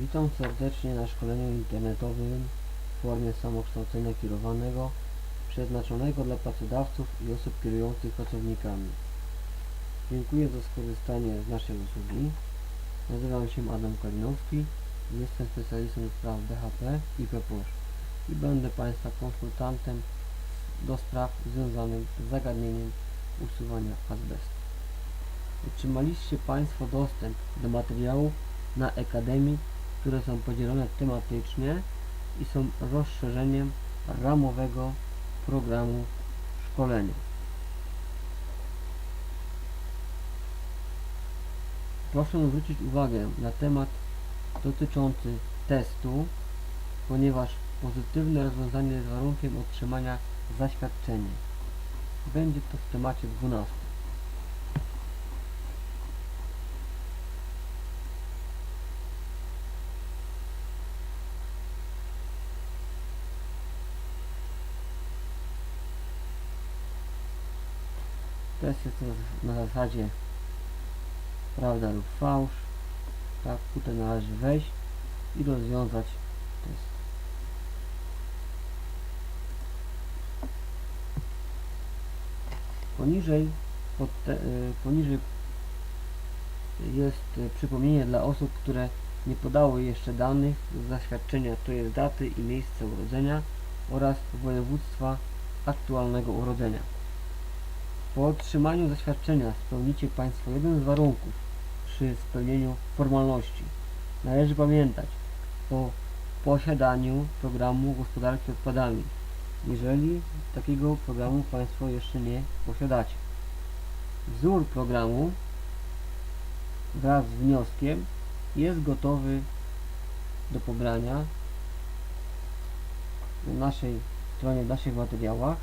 Witam serdecznie na szkoleniu internetowym w formie samokształcenia kierowanego przeznaczonego dla pracodawców i osób kierujących pracownikami. Dziękuję za skorzystanie z naszej usługi. Nazywam się Adam Kalinowski, jestem specjalistą do spraw BHP i PPOSZ i będę Państwa konsultantem do spraw związanych z zagadnieniem usuwania azbestu. Otrzymaliście Państwo dostęp do materiałów na Akademii, które są podzielone tematycznie i są rozszerzeniem ramowego programu szkolenia. Proszę zwrócić uwagę na temat dotyczący testu, ponieważ pozytywne rozwiązanie jest warunkiem otrzymania zaświadczenia. Będzie to w temacie 12. Test jest na- zasadzie prawda lub fałsz. Tak, tutaj należy wejść i rozwiązać test. Poniżej, te, y, poniżej jest y, przypomnienie dla osób, które nie podały jeszcze danych z zaświadczenia, to jest daty i miejsce urodzenia oraz województwa aktualnego urodzenia. Po otrzymaniu zaświadczenia spełnicie Państwo jeden z warunków przy spełnieniu formalności. Należy pamiętać o posiadaniu programu gospodarki odpadami, jeżeli takiego programu Państwo jeszcze nie posiadacie. Wzór programu wraz z wnioskiem jest gotowy do pobrania na naszej stronie, w naszych materiałach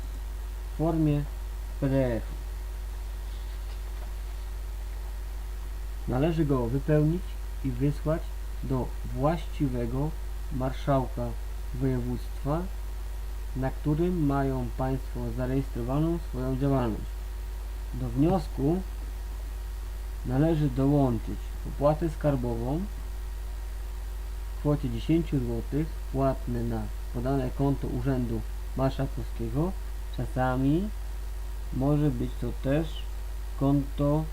w formie PDF. Należy go wypełnić i wysłać do właściwego marszałka województwa, na którym mają Państwo zarejestrowaną swoją działalność. Do wniosku należy dołączyć opłatę skarbową w kwocie 10 zł płatne na podane konto Urzędu Marszałkowskiego. Czasami może być to też konto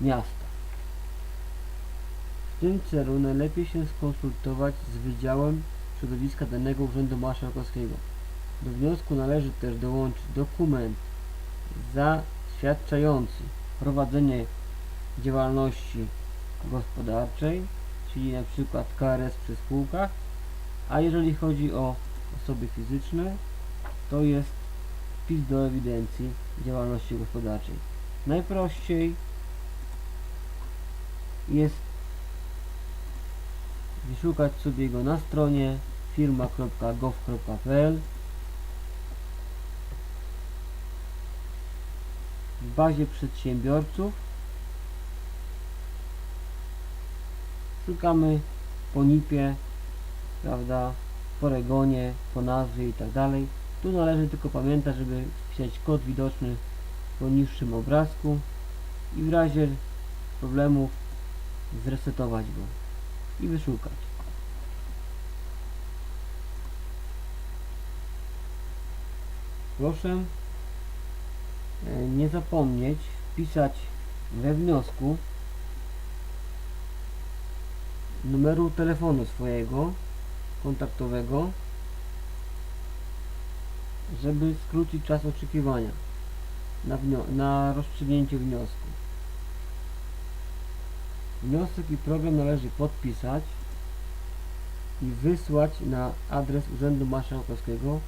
miasta. Tym celu najlepiej się skonsultować z Wydziałem Środowiska danego Urzędu Marszałkowskiego. Do wniosku należy też dołączyć dokument zaświadczający prowadzenie działalności gospodarczej, czyli na przykład KRS przy spółkach, a jeżeli chodzi o osoby fizyczne, to jest wpis do ewidencji działalności gospodarczej. Najprościej jest wyszukać sobie go na stronie firma.gov.pl w bazie przedsiębiorców. Szukamy po NIP-ie, prawda, po Regonie, po nazwie i tak dalej. Tu należy tylko pamiętać, żeby wpisać kod widoczny po niższym obrazku i w razie problemów zresetować go i wyszukać. Proszę e, nie zapomnieć wpisać we wniosku numeru telefonu swojego kontaktowego, żeby skrócić czas oczekiwania na, na rozstrzygnięcie wniosku. Wniosek i program należy podpisać i wysłać na adres Urzędu Marszałkowskiego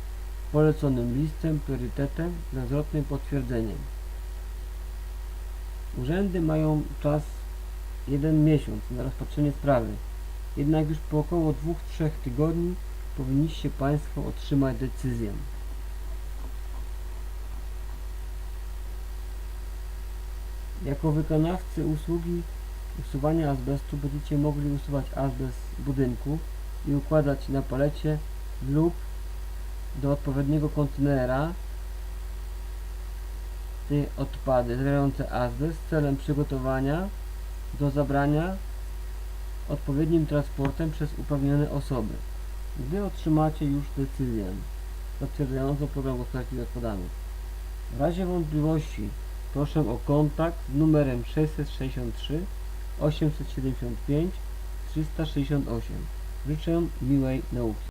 poleconym listem, priorytetem z zwrotnym potwierdzeniem. Urzędy mają czas jeden miesiąc na rozpatrzenie sprawy. Jednak już po około 2-3 tygodni powinniście Państwo otrzymać decyzję. Jako wykonawcy usługi usuwania azbestu będziecie mogli usuwać azbest z budynku i układać na palecie lub do odpowiedniego kontenera te odpady zawierające azbest celem przygotowania do zabrania odpowiednim transportem przez uprawnione osoby. Gdy otrzymacie już decyzję zatwierdzającą program gospodarki z odpadami, w razie wątpliwości proszę o kontakt z numerem 663 875 368. Życzę miłej nauki.